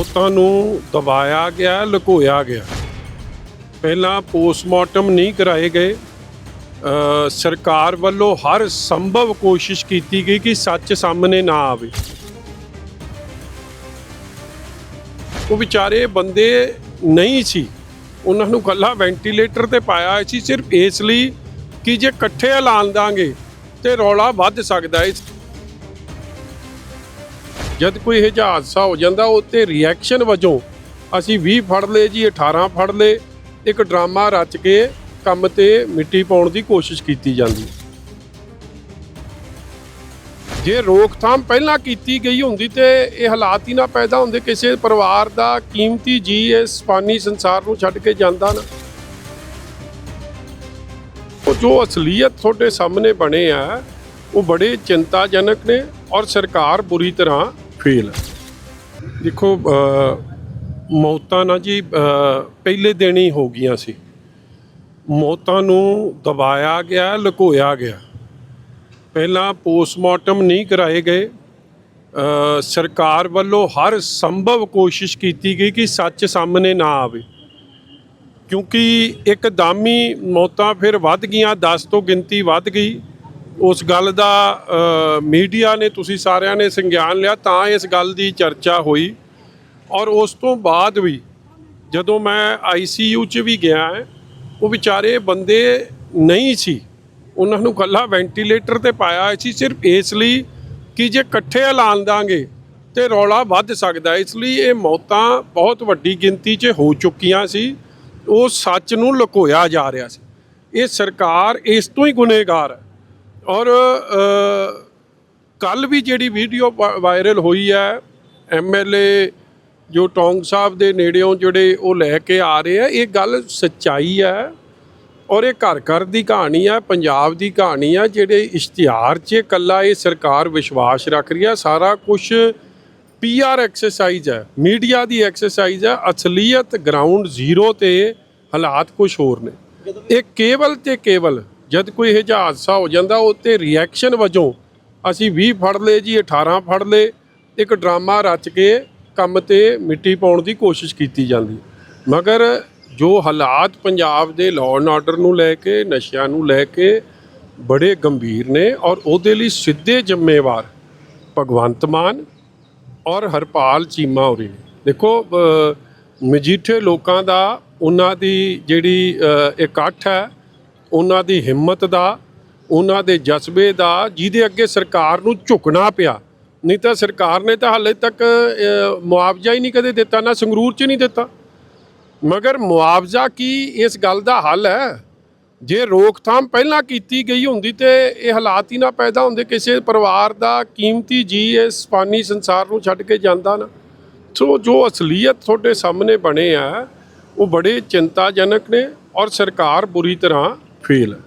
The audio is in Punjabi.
ਮੌਤਾਂ ਨੂੰ ਦਬਾਇਆ ਗਿਆ, ਲੁਕੋਇਆ ਗਿਆ। ਪਹਿਲਾਂ ਪੋਸਟਮਾਰਟਮ ਨਹੀਂ ਕਰਾਏ ਗਏ। ਸਰਕਾਰ ਵੱਲੋਂ ਹਰ ਸੰਭਵ ਕੋਸ਼ਿਸ਼ ਕੀਤੀ ਗਈ ਕਿ ਸੱਚ ਸਾਹਮਣੇ ਨਾ ਆਵੇ। ਉਹ ਵਿਚਾਰੇ ਬੰਦੇ ਨਹੀਂ ਸੀ। ਉਹਨਾਂ ਨੂੰ ਕੱਲਾ ਵੈਂਟੀਲੇਟਰ ਤੇ ਪਾਇਆ ਸੀ। ਸਿਰਫ ਇਸ ਲਈ ਕਿ ਜੇ ਇਕੱਠੇ ਐਲਾਨ ਦਾਂਗੇ ਤੇ ਰੌਲਾ ਵੱਧ ਸਕਦਾ ਹੈ। ਜਦ ਕੋਈ ਇਹ ਜਿਹਾ ਹਾਦਸਾ ਹੋ ਜਾਂਦਾ ਉਹ ਤੇ ਰਿਐਕਸ਼ਨ ਵਜੋਂ ਅਸੀਂ 20 ਫੜ ਲਏ ਜੀ 18 ਫੜ ਲਏ, ਇੱਕ ਡਰਾਮਾ ਰਚ ਕੇ ਕੰਮ ਤੇ ਮਿੱਟੀ ਪਾਉਣ ਦੀ ਕੋਸ਼ਿਸ਼ ਕੀਤੀ ਜਾਂਦੀ। ਜੇ ਰੋਕਥਾਮ ਪਹਿਲਾਂ ਕੀਤੀ ਗਈ ਹੁੰਦੀ ਤੇ ਇਹ ਹਾਲਾਤ ਹੀ ਨਾ ਪੈਦਾ ਹੁੰਦੇ, ਕਿਸੇ ਪਰਿਵਾਰ ਦਾ ਕੀਮਤੀ ਜੀ ਇਸ ਫਾਨੀ ਸੰਸਾਰ ਨੂੰ ਛੱਡ ਕੇ ਜਾਂਦਾ ਨਾ। ਉਹ ਜੋ ਅਸਲੀਅਤ ਤੁਹਾਡੇ ਸਾਹਮਣੇ ਬਣੇ ਆ, ਉਹ ਬੜੇ ਚਿੰਤਾਜਨਕ ਨੇ ਔਰ ਸਰਕਾਰ ਬੁਰੀ ਤਰ੍ਹਾਂ ਫੇਲ ਦੇਖੋ ਮੌਤਾਂ ਨਾ ਜੀ ਪਹਿਲੇ ਦਿਨ ਹੀ ਹੋ ਗਈਆਂ ਸੀ। ਮੌਤਾਂ ਨੂੰ ਦਬਾਇਆ ਗਿਆ, ਲੁਕੋਇਆ ਗਿਆ। ਪਹਿਲਾਂ ਪੋਸਟਮਾਰਟਮ ਨਹੀਂ ਕਰਾਏ ਗਏ। ਸਰਕਾਰ ਵੱਲੋਂ ਹਰ ਸੰਭਵ ਕੋਸ਼ਿਸ਼ ਕੀਤੀ ਗਈ ਕਿ ਸੱਚ ਸਾਹਮਣੇ ਨਾ ਆਵੇ। ਕਿਉਂਕਿ ਇੱਕਦਮ ਹੀ ਮੌਤਾਂ ਫਿਰ ਵੱਧ ਗਈਆਂ 10 ਤੋਂ ਗਿਣਤੀ ਵੱਧ ਗਈ। ਉਸ ਗੱਲ ਦਾ ਮੀਡੀਆ ਨੇ, ਤੁਸੀਂ ਸਾਰਿਆਂ ਨੇ ਸੰਗਿਆਨ ਲਿਆ, ਤਾਂ ਇਸ ਗੱਲ ਦੀ ਚਰਚਾ ਹੋਈ। ਔਰ ਉਸ ਤੋਂ ਬਾਅਦ ਵੀ, ਜਦੋਂ ਮੈਂ ਆਈਸੀਯੂ 'ਚ ਵੀ ਗਿਆ ਉਹ ਵਿਚਾਰੇ ਬੰਦੇ ਨਹੀਂ ਸੀ। ਉਹਨਾਂ ਨੂੰ ਕੱਲਾ ਵੈਂਟੀਲੇਟਰ ਤੇ ਪਾਇਆ ਸੀ, ਸਿਰਫ ਇਸ ਲਈ ਕਿ ਜੇ ਇਕੱਠੇ ਐਲਾਨ ਦਾਂਗੇ ਤੇ ਰੌਲਾ ਵੱਧ ਸਕਦਾ। ਇਸ ਲਈ ਇਹ ਮੌਤਾਂ ਬਹੁਤ ਵੱਡੀ ਗਿਣਤੀ 'ਚ ਹੋ ਚੁੱਕੀਆਂ ਸੀ। ਉਹ ਸੱਚ ਨੂੰ ਲੁਕੋਇਆ ਜਾ ਰਿਹਾ ਸੀ। ਇਹ ਸਰਕਾਰ ਇਸ ਤੋਂ ਹੀ ਗੁਨੇਗਾਰ ਹੈ। ਔਰ ਕੱਲ ਵੀ ਜਿਹੜੀ ਵੀਡੀਓ ਵਾਇਰਲ ਹੋਈ ਹੈ ਐਮਐਲਏ ਜੋ ਟੌਂਗ ਸਾਹਿਬ ਦੇ ਨੇੜਿਓਂ ਜਿਹੜੇ ਉਹ ਲੈ ਕੇ ਆ ਰਹੇ ਆ, ਇਹ ਗੱਲ ਸੱਚਾਈ ਹੈ ਔਰ ਇਹ ਘਰ ਘਰ ਦੀ ਕਹਾਣੀ ਆ ਪੰਜਾਬ ਦੀ ਕਹਾਣੀ ਆ ਜਿਹੜੇ ਇਸ਼ਤਿਹਾਰ 'ਚ ਇਕੱਲਾ ਇਹ ਸਰਕਾਰ ਵਿਸ਼ਵਾਸ ਰੱਖ ਰਹੀ ਆ ਸਾਰਾ ਕੁਝ ਪੀਆਰ ਐਕਸਰਸਾਈਜ਼ ਹੈ, ਮੀਡੀਆ ਦੀ ਐਕਸਰਸਾਈਜ਼ ਹੈ, ਅਸਲੀਅਤ ਗਰਾਊਂਡ ਜ਼ੀਰੋ ਤੇ ਹਾਲਾਤ ਕੁਝ ਹੋਰ ਨੇ। ਇਹ ਕੇਵਲ ਤੇ ਕੇਵਲ ਜਦ ਕੋਈ ਇਹ ਜਿਹਾ ਹਾਦਸਾ ਹੋ ਜਾਂਦਾ ਉਹ ਤੇ ਰਿਐਕਸ਼ਨ ਵਜੋਂ ਅਸੀਂ 20 ਫੜ ਲਏ ਜੀ 18 ਫੜ ਲਏ, ਇੱਕ ਡਰਾਮਾ ਰਚ ਕੇ ਕੰਮ ਤੇ ਮਿੱਟੀ ਪਾਉਣ ਦੀ ਕੋਸ਼ਿਸ਼ ਕੀਤੀ ਜਾਂਦੀ। ਮਗਰ ਜੋ ਹਾਲਾਤ ਪੰਜਾਬ ਦੇ ਲਾਅ ਐਂਡ ਆਰਡਰ ਨੂੰ ਲੈ ਕੇ, ਨਸ਼ਿਆਂ ਨੂੰ ਲੈ ਕੇ ਬੜੇ ਗੰਭੀਰ ਨੇ ਔਰ ਉਹਦੇ ਲਈ ਸਿੱਧੇ ਜ਼ਿੰਮੇਵਾਰ ਭਗਵੰਤ ਮਾਨ ਔਰ ਹਰਪਾਲ ਚੀਮਾ ਹੋਰੀ ਨੇ। ਦੇਖੋ ਮਜੀਠੇ ਲੋਕਾਂ ਦਾ ਉਹਨਾਂ ਦੀ ਜਿਹੜੀ ਇਕੱਠ ਹੈ ਉਹਨਾਂ ਦੀ ਹਿੰਮਤ ਦਾ, ਉਹਨਾਂ ਦੇ ਜਜ਼ਬੇ ਦਾ, ਜਿਹਦੇ ਅੱਗੇ ਸਰਕਾਰ ਨੂੰ ਝੁਕਣਾ ਪਿਆ। ਨਹੀਂ ਤਾਂ ਸਰਕਾਰ ਨੇ ਤਾਂ ਹਾਲੇ ਤੱਕ ਮੁਆਵਜ਼ਾ ਹੀ ਨਹੀਂ ਕਦੇ ਦਿੱਤਾ, ਨਾ ਸੰਗਰੂਰ 'ਚ ਨਹੀਂ ਦਿੱਤਾ। ਮਗਰ ਮੁਆਵਜ਼ਾ ਕੀ ਇਸ ਗੱਲ ਦਾ ਹੱਲ ਹੈ? ਜੇ ਰੋਕਥਾਮ ਪਹਿਲਾਂ ਕੀਤੀ ਗਈ ਹੁੰਦੀ ਤੇ ਇਹ ਹਾਲਾਤ ਹੀ ਨਾ ਪੈਦਾ ਹੁੰਦੇ, ਕਿਸੇ ਪਰਿਵਾਰ ਦਾ ਕੀਮਤੀ ਜੀ ਇਸ ਫਾਨੀ ਸੰਸਾਰ ਨੂੰ ਛੱਡ ਕੇ ਜਾਂਦਾ ਨਾ। ਸੋ ਜੋ ਅਸਲੀਅਤ ਤੁਹਾਡੇ ਸਾਹਮਣੇ ਬਣੇ ਆ, ਉਹ ਬੜੇ ਚਿੰਤਾਜਨਕ ਨੇ ਔਰ ਸਰਕਾਰ ਬੁਰੀ ਤਰ੍ਹਾਂ ਫੇਲ ਹੈ